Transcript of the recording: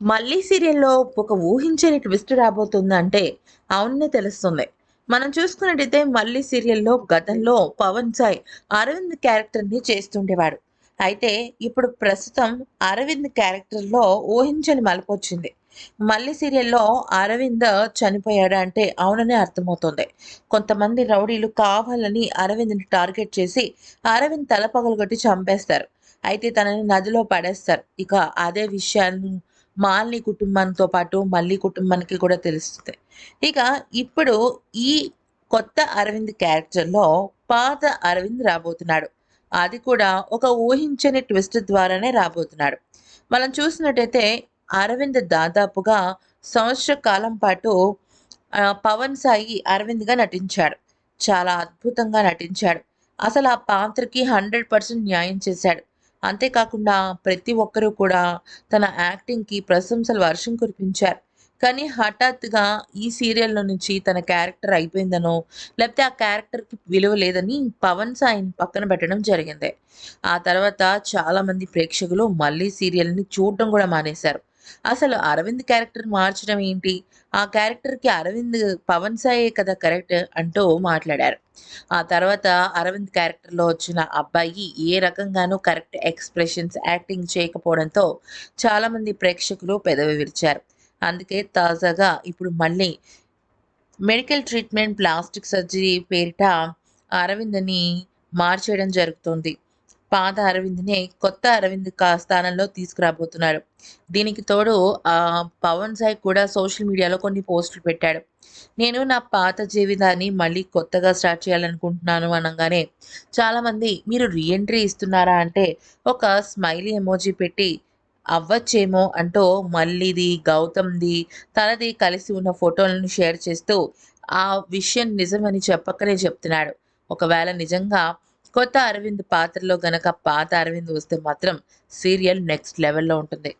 మళ్ళీ సీరియల్‌లో ఒక ఊహించని ట్విస్ట్ రాబోతుందంటే అవుననే తెలుస్తుంది. మనం చూసుకున్నట్టయితే 'మళ్ళీ' సీరియల్‌లో గతంలో పవన్ సాయ్ అరవింద్ క్యారెక్టర్‌ని చేస్తుండేవాడు. అయితే ఇప్పుడు ప్రస్తుతం అరవింద్ క్యారెక్టర్‌లో ఊహించని మలుపొచ్చింది. 'మళ్ళీ' సీరియల్‌లో అరవింద్ చనిపోయాడా అంటే అవుననే అర్థమవుతుంది కొంతమంది రౌడీలు కావాలని అరవింద్‌ని టార్గెట్ చేసి అరవింద్ తల పగలగొట్టి చంపేస్తారు. అయితే తనని నదిలో పడేస్తారు. ఇక అదే విషయాన్ని మాలిని కుటుంబంతో పాటు మళ్ళీ కుటుంబానికి కూడా తెలుస్తుంది. ఇక ఇప్పుడు ఈ కొత్త అరవింద్ క్యారెక్టర్‌లో పాత అరవింద్ రాబోతున్నాడు. అది కూడా ఒక ఊహించని ట్విస్ట్ ద్వారానే రాబోతున్నాడు. మనం చూసినట్టయితే అరవింద్ దాదాపుగా సంవత్సర కాలం పాటు పవన్ సాయి అరవింద్‌గా నటించాడు. చాలా అద్భుతంగా నటించాడు. అసలు ఆ పాత్రకి 100% న్యాయం చేశాడు. అంతేకాకుండా ప్రతి ఒక్కరు కూడా తన యాక్టింగ్‌కి ప్రశంసలు వర్షం కురిపించారు. కానీ హఠాత్తుగా ఈ సీరియల్‌లో నుంచి తన క్యారెక్టర్ అయిపోయిందనో, లేకపోతే ఆ క్యారెక్టర్‌కి విలువ లేదని పవన్ సాయిని పక్కన పెట్టడం జరిగింది. ఆ తర్వాత చాలామంది ప్రేక్షకులు మళ్ళీ సీరియల్‌ని చూడడం కూడా మానేశారు. అసలు అరవింద్ క్యారెక్టర్ మార్చడం ఏంటి? ఆ క్యారెక్టర్‌కి అరవింద్ పవన్ సాయే కదా కరెక్ట్ అంటూ మాట్లాడారు. ఆ తర్వాత అరవింద్ క్యారెక్టర్‌లో వచ్చిన అబ్బాయి ఏ రకంగానూ కరెక్ట్ ఎక్స్‌ప్రెషన్స్, యాక్టింగ్ చేయకపోవడంతో చాలామంది ప్రేక్షకులు పెదవి విరిచారు. అందుకే తాజాగా ఇప్పుడు మళ్ళీ మెడికల్ ట్రీట్మెంట్, ప్లాస్టిక్ సర్జరీ పేరిట అరవింద్‌ని మార్చేయడం జరుగుతోంది. పాత అరవింద్‌నే కొత్త అరవింద్ స్థానంలో తీసుకురాబోతున్నారు. దీనికి తోడు పవన్ సాయి కూడా సోషల్ మీడియాలో కొన్ని పోస్టులు పెట్టాడు. నేను నా పాత జీవితాన్ని మళ్ళీ కొత్తగా స్టార్ట్ చేయాలనుకుంటున్నాను అనగానే చాలామంది మీరు రీ ఎంట్రీ ఇస్తున్నారా అంటే ఒక స్మైలీ ఎమోజీ పెట్టి అవ్వచ్చేమో అంటూ మల్లిది, గౌతమ్‌ది, తనది కలిసి ఉన్న ఫోటోలను షేర్ చేస్తూ ఆ విషయం నిజమని చెప్పకనే చెప్తున్నాడు. ఒకవేళ నిజంగా కొత్త అరవింద్ పాత్రలో గనక పాత అరవింద్ వస్తే మాత్రం సీరియల్ నెక్స్ట్ లెవెల్‌లో ఉంటుంది.